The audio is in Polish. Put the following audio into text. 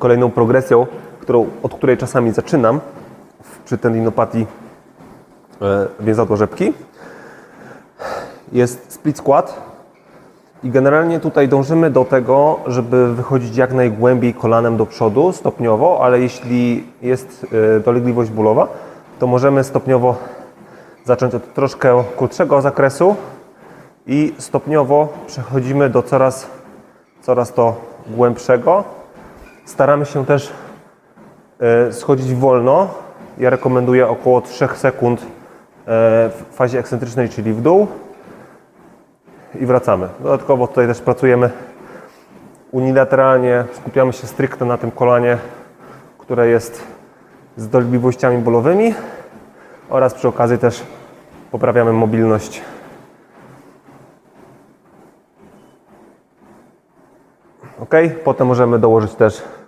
kolejną progresją, którą, od której czasami zaczynam przy tendinopatii e, więzadła rzepki, jest split squat. I generalnie tutaj dążymy do tego, żeby wychodzić jak najgłębiej kolanem do przodu stopniowo, ale jeśli jest e, dolegliwość bólowa, to możemy stopniowo zacząć od troszkę krótszego zakresu i stopniowo przechodzimy do coraz, coraz to głębszego. Staramy się też e, schodzić wolno. Ja rekomenduję około 3 sekund e, w fazie ekscentrycznej, czyli w dół i wracamy. Dodatkowo tutaj też pracujemy unilateralnie, skupiamy się stricte na tym kolanie, które jest z dolegliwościami bólowymi oraz przy okazji też poprawiamy mobilność. Ok, potem możemy dołożyć też